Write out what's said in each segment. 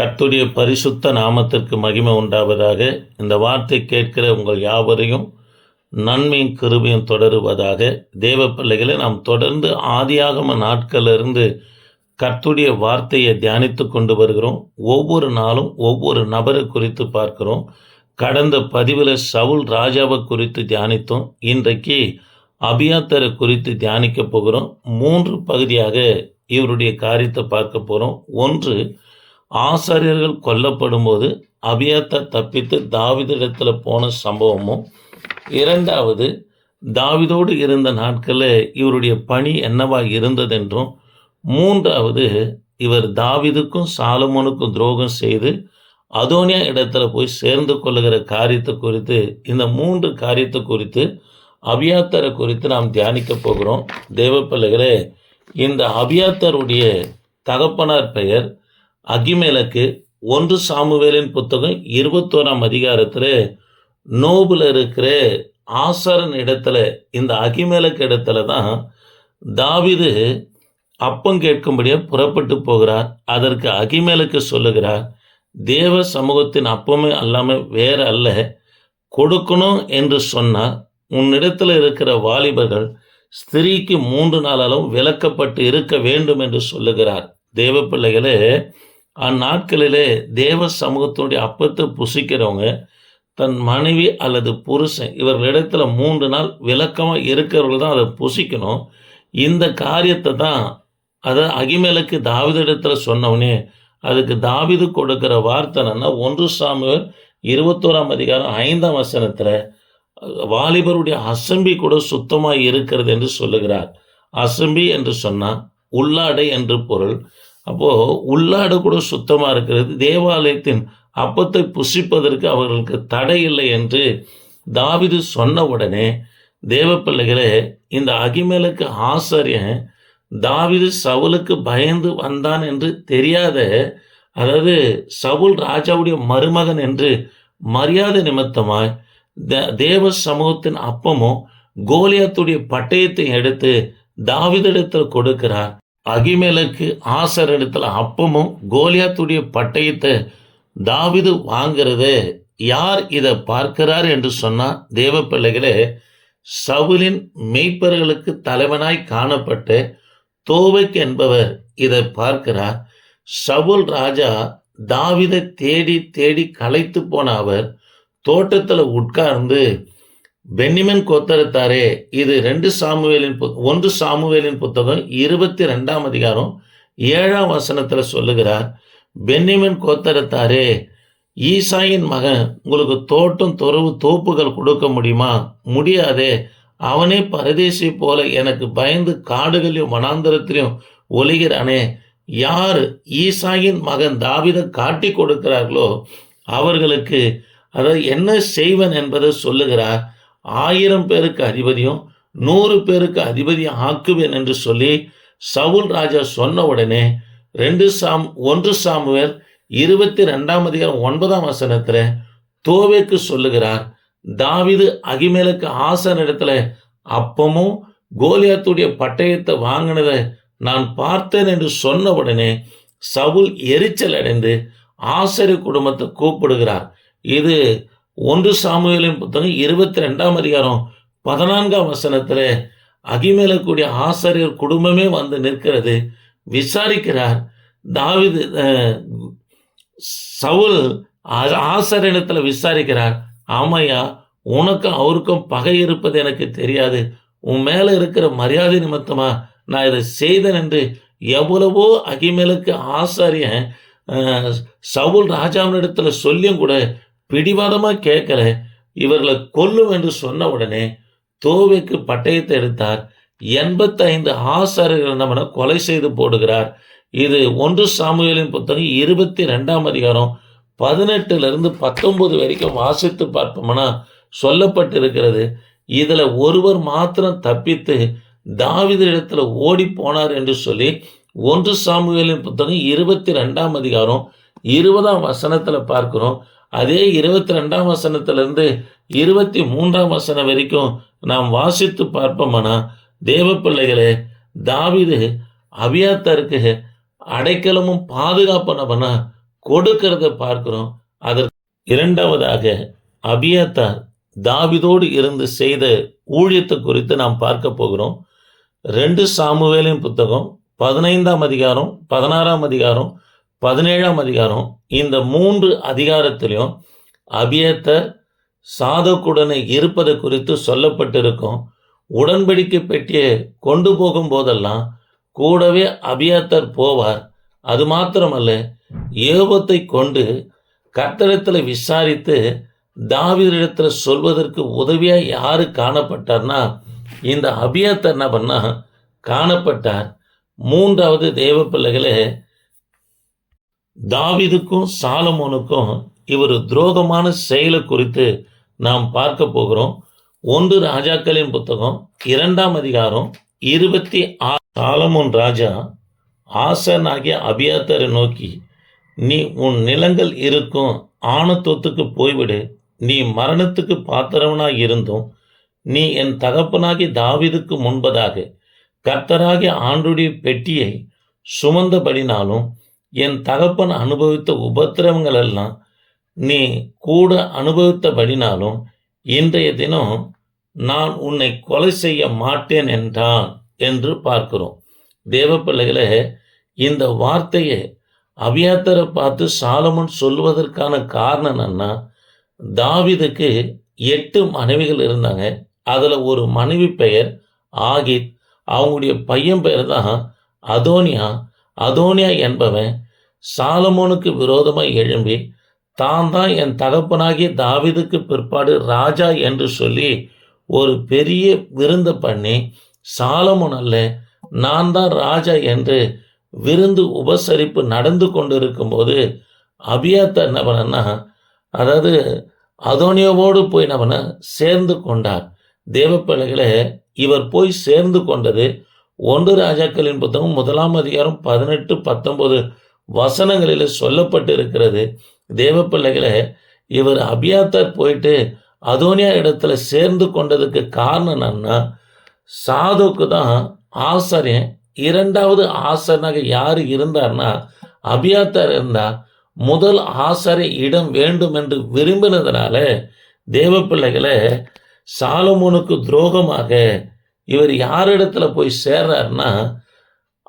கர்த்துடைய பரிசுத்த நாமத்திற்கு மகிமை உண்டாவதாக இந்த வார்த்தை கேட்கிற உங்கள் யாவரையும் நன்மையும் கிருபையும் தொடருவதாக தேவ பிள்ளைகளை நாம் தொடர்ந்து ஆதியாகம நாட்களிலிருந்து கர்த்துடைய வார்த்தையை தியானித்து கொண்டு வருகிறோம். ஒவ்வொரு நாளும் ஒவ்வொரு நபரை குறித்து பார்க்கிறோம். கடந்த பதிவில் சவுல் ராஜாவை குறித்து தியானித்தோம். இன்றைக்கு அபியாத்தரை குறித்து தியானிக்க போகிறோம். மூன்று பகுதியாக இவருடைய காரியத்தை பார்க்க போகிறோம் ஒன்று ஆசாரியர்கள் கொல்லப்படும் போது தப்பித்து தாவிதிடத்தில் போன சம்பவமும். இரண்டாவது தாவிதோடு இருந்த நாட்களில் இவருடைய பணி என்னவா இருந்ததென்றும். மூன்றாவது இவர் தாவிதுக்கும் சாலமோனுக்கும் துரோகம் செய்து அதோனியா இடத்துல போய் சேர்ந்து கொள்ளுகிற காரியத்தை குறித்து இந்த மூன்று காரியத்தை குறித்து அபியாத்தரை குறித்து நாம் தியானிக்க போகிறோம். தேவ பிள்ளைகளே இந்த அபியாத்தருடைய தகப்பனார் பெயர் அகிமேலக்கு ஒன்று சாமுவேலின் புத்தகம் இருபத்தோராம் அதிகாரத்தில் நோபில் இருக்கிற ஆசாரன் இடத்துல இந்த அகிமேலக்கு இடத்துல தான் தாவிது அப்பம் கேட்கும்படியாக புறப்பட்டு போகிறார். அதற்கு அகிமேலுக்கு சொல்லுகிறார் தேவ சமூகத்தின் அப்பமே அல்லாமல் வேற அல்ல கொடுக்கணும் என்று சொன்னால் உன்னிடத்தில் இருக்கிற வாலிபர்கள் ஸ்திரீக்கு மூன்று நாளாலும் விளக்கப்பட்டு இருக்க வேண்டும் என்று சொல்லுகிறார். தேவ பிள்ளைகளே அந்நாட்களிலே தேவ சமூகத்தினுடைய அப்பத்தை புசிக்கிறவங்க தன் மனைவி அல்லது புருஷன் இவர்களிடத்தில் மூன்று நாள் விளக்கமாக இருக்கிறவர்கள் தான் அதை புசிக்கணும். இந்த காரியத்தை தான் அதை அகிமேலுக்கு தாவிதிடத்தில் சொன்னவனே அதுக்கு தாவிது கொடுக்கிற வார்த்தை என்னன்னா ஒன்று சாமியர் இருபத்தோராம் அதிகாரம் ஐந்தாம் வசனத்தில் வாலிபருடைய அசம்பி கூட சுத்தமாக இருக்கிறது என்று சொல்லுகிறார். அசம்பி என்று சொன்னால் உள்ளாடை என்று பொருள். அப்போது உள்ளாடு கூட சுத்தமாக இருக்கிறது. தேவாலயத்தின் அப்பத்தை புசிப்பதற்கு அவர்களுக்கு தடை இல்லை என்று தாவிது சொன்ன உடனே தேவ பிள்ளைகளே இந்த அகிமேலுக்கு ஆசிரியன் தாவிது சவுலுக்கு பயந்து வந்தான் என்று தெரியாத அதாவது சவுல் ராஜாவுடைய மருமகன் என்று மரியாதை நிமித்தமாய் தேவ சமூகத்தின் அப்பமும் கோலியாத்துடைய பட்டயத்தை எடுத்து தாவிதிடத்தில் கொடுக்கிறார். அகிமேலுக்கு ஆசர் இடத்துல அப்பமும் கோலியாத்துடைய பட்டயத்தை தாவிது வாங்கிறது யார் இதை பார்க்கிறார் என்று சொன்னால் தேவ பிள்ளைகளே சவுலின் மெய்ப்பர்களுக்கு தலைவனாய் காணப்பட்ட தோவைக் என்பவர் இதை பார்க்கிறார். சவுல் ராஜா தாவிதை தேடி தேடி களைத்து போன அவர் தோட்டத்தில் உட்கார்ந்து பென்னிமன் கோத்தரத்தாரே இது ரெண்டு சாமுவேலின் புத்- ஒன்று சாமுவேலின் புத்தகம் இருபத்தி ரெண்டாம் அதிகாரம் ஏழாம் வசனத்தில் சொல்லுகிறார் பென்னிமன் கோத்தரத்தாரே ஈசாயின் மகன் உங்களுக்கு தோட்டம் துறவு தோப்புகள் கொடுக்க முடியுமா? முடியாதே அவனே பரதேசி போல எனக்கு பயந்து காடுகளையும் வனாந்தரத்திலையும் ஒலிகிறானே யார் ஈசாயின் மகன் தாவிதை காட்டி கொடுக்கிறார்களோ அவர்களுக்கு அதாவது என்ன செய்வன் என்பதை சொல்லுகிறார். ஆயிரம் பேருக்கு அதிபதியும் நூறு பேருக்கு அதிபதியும் ஆக்குவேன் என்று சொல்லி சவுல் ராஜா சொன்ன உடனே ரெண்டு சாம் ஒன்று சாமுவேல் இருபத்தி ரெண்டாம் அதிகாரம் ஒன்பதாம் வசனத்தில் தோவேக்கு சொல்லுகிறார் தாவிது அகிமேலுக்கு ஆசன் இடத்துல அப்பமும் கோலியாத்துடைய பட்டயத்தை வாங்கினதை நான் பார்த்தேன் என்று சொன்ன உடனே சவுல் எரிச்சல் அடைந்து ஆசரி குடும்பத்தை கூப்பிடுகிறார். இது ஒன்று சாமுவேலின் புத்தகம் இருபத்தி ரெண்டாம் அதிகாரம் பதினான்காம் வசனத்தில் அகிமேலக்கூடிய ஆசாரியர் குடும்பமே வந்து நிற்கிறது. விசாரிக்கிறார். தாவிது சவுல் ஆ- விசாரிக்கிறார். ஆமையா உனக்கும் அவருக்கும் பகை இருப்பது எனக்கு தெரியாது. உன் மேலே இருக்கிற மரியாதை நிமித்தமா நான் இதை செய்தேன் என்று எவ்வளவோ அகிமேலுக்கு ஆசாரியன் சவுல் ராஜாவின் இடத்துல சொல்லியும் கூட பிடிவாதமாக கேட்கல. இவர்களை கொல்லும் என்று சொன்ன உடனே தோவைக்கு பட்டயத்தை எடுத்தார். எண்பத்தைந்து ஆசாரியர்கள் நம்மளை கொலை செய்து போடுகிறார். இது ஒன்று சாமுவேலின் புத்தகம் இருபத்தி ரெண்டாம் அதிகாரம் பதினெட்டுலேருந்து பத்தொன்பது வரைக்கும் வாசித்து பார்ப்போம்னா சொல்லப்பட்டிருக்கிறது. இதில் ஒருவர் மாத்திரம் தப்பித்து தாவித இடத்துல ஓடி போனார் என்று சொல்லி ஒன்று சாமுவேலின் புத்தகம் இருபத்தி ரெண்டாம் அதிகாரம் இருபதாம் வசனத்தில் பார்க்கிறோம். அதே இருபத்தி ரெண்டாம் வசனத்திலிருந்து இருபத்தி மூன்றாம் வசனம் வரைக்கும் நாம் வாசித்து பார்ப்போம்னா தேவ பிள்ளைகளே தாவிது அபியாத்தருக்கு அடைக்கலமும் பாதுகாப்பனவனா கொடுக்கிறத பார்க்கிறோம். அதற்கு இரண்டாவதாக அபியாத்தார் தாவிதோடு இருந்து செய்த ஊழியத்தை குறித்து நாம் பார்க்க போகிறோம். ரெண்டு சாமுவேலின் புத்தகம் பதினைந்தாம் அதிகாரம் பதினாறாம் அதிகாரம் பதினேழாம் அதிகாரம். இந்த மூன்று அதிகாரத்திலையும் அபியத்தர் சாதக்குடனை இருப்பது குறித்து சொல்லப்பட்டிருக்கும். உடன்படிக்கை பெட்டியை கொண்டு போகும் போதெல்லாம் கூடவே அபியத்தர் போவார். அது மாத்திரமல்ல ஏபத்தை கொண்டு கர்த்தரிடத்தில் விசாரித்து தாவீதிடத்தில் சொல்வதற்கு உதவியாக யார் காணப்பட்டார்னா இந்த அபியத்தர் என்ன பண்ணால் காணப்பட்டார். மூன்றாவது தேவ பிள்ளைகளே தாவிதுக்கும் சாலமோனுக்கும் இவர் துரோகமான செயலை குறித்து நாம் பார்க்க போகிறோம். ஒன்று ராஜாக்களின் புத்தகம் இரண்டாம் அதிகாரம் இருபத்தி ஆ சாலமோன் ராஜா ஆசனாகிய அபியாத்தரை நோக்கி நீ உன் நிலங்கள் இருக்கும் ஆணத்தொத்துக்கு போய்விடு. நீ மரணத்துக்கு பாத்திரவனாக இருந்தும் நீ என் தகப்பனாகி தாவிதுக்கு முன்பதாக கர்த்தராகிய ஆண்டுடைய பெட்டியை சுமந்தபடினாலும் என் தகப்பன் அனுபவித்த உபத்திரவங்கள் எல்லாம் நீ கூட அனுபவித்தபடினாலும் இன்றைய தினம் நான் உன்னை கொலை செய்ய மாட்டேன் என்றான் என்று பார்க்கிறோம். தேவ பிள்ளைகளே இந்த வார்த்தையை அபியாத்தரை பார்த்து சாலமன் சொல்வதற்கான காரணம் என்னன்னா தாவிதுக்கு எட்டு மனைவிகள் இருந்தாங்க. அதில் ஒரு மனைவி பெயர் ஆகித் அவங்களுடைய பையன் பெயர் தான் அதோனியா. அதோனியா என்பவன் சாலமோனுக்கு விரோதமாக எழும்பி தான் தான் என் தகப்பனாகிய தாவிதுக்கு பிற்பாடு ராஜா என்று சொல்லி ஒரு பெரிய விருந்து பண்ணி சாலமோன் அல்ல நான் தான் ராஜா என்று விருந்து உபசரிப்பு நடந்து கொண்டிருக்கும்போது அபியாத்த நபனா அதாவது அதோனியாவோடு போய் நபனை சேர்ந்து கொண்டார். தேவப்பிள்ளைகளை இவர் போய் சேர்ந்து கொண்டது ஒன்று ராஜாக்களின் புத்தகம் முதலாம் அதிகாரம் பதினெட்டு பத்தொன்பது வசனங்களில் சொல்லப்பட்டு இருக்கிறது தேவ பிள்ளைகளை இவர் அபியாத்தார் போயிட்டு அதோனியா இடத்துல சேர்ந்து கொண்டதுக்கு காரணம் என்னன்னா சாதுக்கு தான் ஆசாரியன் இரண்டாவது ஆசனாக யார் இருந்தார்னா அபியாத்தார் இருந்தால் முதல் ஆசாரிய இடம் வேண்டும் என்று விரும்பினதுனால தேவ பிள்ளைகளை சாலமோனுக்கு துரோகமாக இவர் யாரிடத்துல போய் சேர்றாருன்னா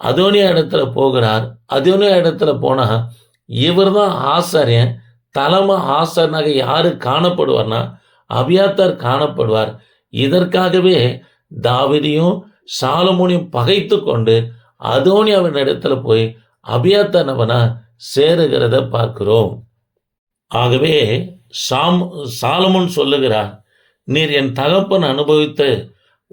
அதோனியா இடத்துல போகிறார் அதோனியா இடத்துல போனால் இவர் தான் ஆசாரியன் தலைமை ஆசாரனாக யார் காணப்படுவார்னா அபியாத்தார் காணப்படுவார். இதற்காகவே தாவிதியும் சாலமோனியும் பகைத்து கொண்டு அதோனியாவின் இடத்துல போய் அபியாத்தானவனா சேருகிறத பார்க்கிறோம். ஆகவே சாம் சாலமோன் சொல்லுகிறார் நீர் என் தகப்பன் அனுபவித்து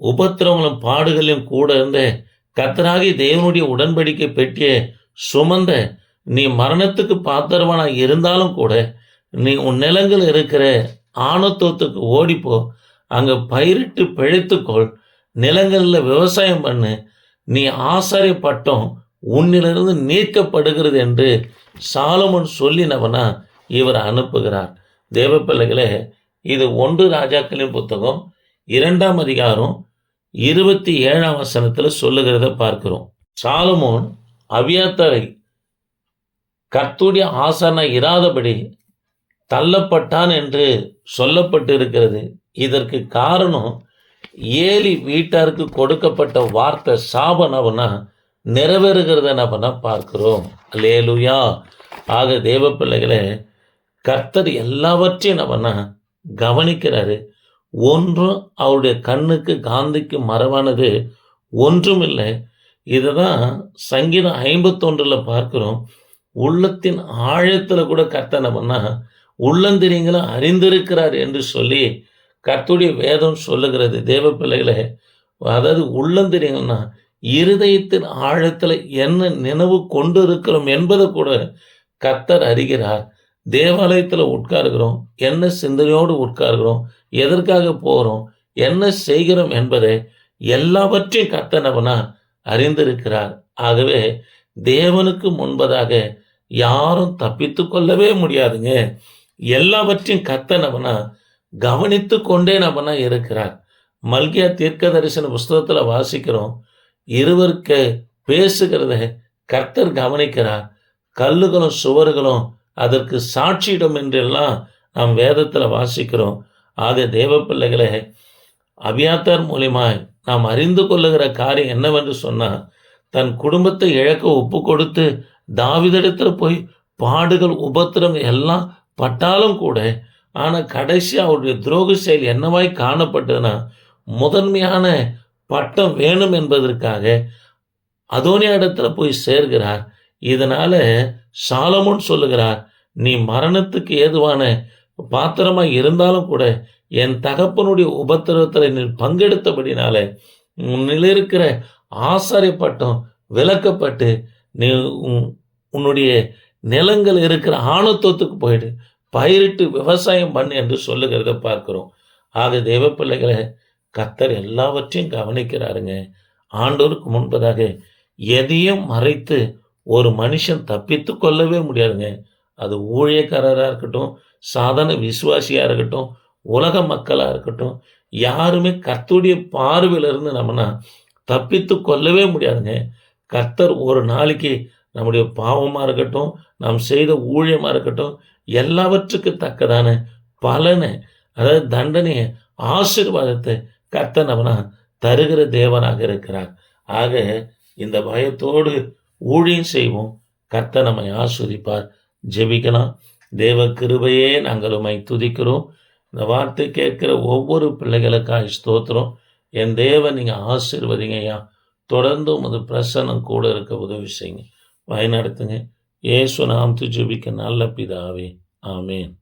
உபத்திரவங்களும் பாடுகளையும் கூட இருந்த கத்தராகி தேவனுடைய உடன்படிக்கை பெட்டியை சுமந்த நீ மரணத்துக்கு பாத்திரவனாக இருந்தாலும் கூட நீ உன் நிலங்கள் இருக்கிற ஆணத்துவத்துக்கு ஓடிப்போ. அங்கே பயிரிட்டு பிழைத்துக்கொள். நிலங்களில் விவசாயம் பண்ணு. நீ ஆசாரிய பட்டம் உன்னிலிருந்து நீக்கப்படுகிறது என்று சாலமன் சொல்லினவனா இவர் அனுப்புகிறார். தேவ பிள்ளைகளே இது ஒன்று ராஜாக்களின் புத்தகம் இரண்டாம் அதிகாரம் இருபத்தி ஏழாம் வசனத்தில் சொல்லுகிறத பார்க்கிறோம். சாலமோன் அவியாத்தரை கர்த்துடைய ஆசனா இராதபடி தள்ளப்பட்டான் என்று சொல்லப்பட்டிருக்கிறது. இதற்கு காரணம் ஏலி வீட்டாருக்கு கொடுக்கப்பட்ட வார்த்தை சாபனவனா நிறைவேறுகிறத நம்ம பார்க்கிறோம். லேலுயா ஆக தேவ பிள்ளைகளே கர்த்தர் எல்லாவற்றையும் நம்ம கவனிக்கிறாரு. ஒன்றும் அவருடைய கண்ணுக்கு காந்திக்கு மரபானது ஒன்றும் இல்லை இதுதான் சங்கீதம் ஐம்பத்தொன்றில் பார்க்குறோம். உள்ளத்தின் ஆழத்தில் கூட கர்த்தர் என்ன பண்ணால் உள்ளந்திரிங்களும் அறிந்திருக்கிறார் என்று சொல்லி கர்த்துடைய வேதம் சொல்லுகிறது. தேவ பிள்ளைகளே அதாவது உள்ளந்திரியங்கள்னா இருதயத்தின் ஆழத்தில் என்ன நினைவு கொண்டு இருக்கிறோம் என்பதை கூட கர்த்தர் அறிகிறார். தேவாலயத்தில் உட்காருகிறோம் என்ன சிந்தனையோடு உட்காருகிறோம் எதற்காக போகிறோம் என்ன செய்கிறோம் என்பதை எல்லாவற்றையும் கத்தனவனா அறிந்திருக்கிறார். ஆகவே தேவனுக்கு முன்பதாக யாரும் தப்பித்து கொள்ளவே முடியாதுங்க. எல்லாவற்றையும் கத்தனவனா கவனித்து கொண்டே நம்மனா இருக்கிறார். மல்கியா தீர்க்க தரிசன புஸ்தகத்தில் வாசிக்கிறோம் இருவருக்கு பேசுகிறத கர்த்தர் கவனிக்கிறார். கல்லுகளும் சுவர்களும் அதற்கு சாட்சியிடும் என்றெல்லாம் நாம் வேதத்தில் வாசிக்கிறோம். ஆக தேவ பிள்ளைகளே அபியாத்தார் மூலியமாய் நாம் அறிந்து கொள்ளுகிற காரியம் என்னவென்று சொன்னால் தன் குடும்பத்தை இழக்க ஒப்பு கொடுத்து தாவிதத்தில் போய் பாடுகள் உபத்திரம் எல்லாம் பட்டாலும் கூட ஆனால் கடைசி அவருடைய துரோக செயல் என்னவாய் காணப்பட்டதுன்னா முதன்மையான பட்டம் வேணும் என்பதற்காக அதோனியா இடத்துல போய் சேர்கிறார். இதனால சாலமோன் சொல்லுகிறார் நீ மரணத்துக்கு ஏதுவான பாத்திரமாக இருந்தாலும் கூட என் தகப்பனுடைய உபத்திரவத்தில் நீ பங்கெடுத்தபடினால உன்னில் இருக்கிற ஆசாரியப்பட்டம் பட்டம் நீ உன்னுடைய நிலங்கள் இருக்கிற ஆணத்துவத்துக்கு போயிடு. பயிரிட்டு விவசாயம் பண்ணு என்று சொல்லுகிறத பார்க்கிறோம். ஆக தெய்வ பிள்ளைகளை கத்தர் எல்லாவற்றையும் கவனிக்கிறாருங்க. ஆண்டோருக்கு முன்பதாக எதையும் மறைத்து ஒரு மனுஷன் தப்பித்து கொள்ளவே முடியாதுங்க. அது ஊழியக்காரராக இருக்கட்டும் சாதாரண விசுவாசியாக இருக்கட்டும் உலக மக்களாக இருக்கட்டும் யாருமே கர்த்தருடைய பார்வையிலிருந்து நம்மனா தப்பித்து கொள்ளவே முடியாதுங்க. கர்த்தர் ஒரு நாளைக்கு நம்முடைய பாவமாக இருக்கட்டும் நாம் செய்த ஊழியமாக இருக்கட்டும் எல்லாவற்றுக்கு தக்கதான பலனை அதாவது தண்டனையை ஆசீர்வாதத்தை கர்த்தர் நம்மனா தருகிற தேவனாக இருக்கிறார். ஆக இந்த பயத்தோடு ஊழியம் செய்வோம். கர்த்தர் நம்மை ஆஸ்வதிப்பார். ஜெபிக்கலாம். தேவ கிருபையே நாங்கள் உமை துதிக்கிறோம். இந்த வார்த்தை கேட்கிற ஒவ்வொரு பிள்ளைகளுக்காக ஸ்தோத்திரம். என் தேவன் நீங்கள் ஆசீர்வதிங்கய்யா தொடர்ந்து உமது பிரசன்னம் கூட இருக்க உதவி செய்யுங்க. வழிநடத்துங்க. ஏசு நாம் ஜெபிக்க நல்ல பிதாவே. ஆமேன்.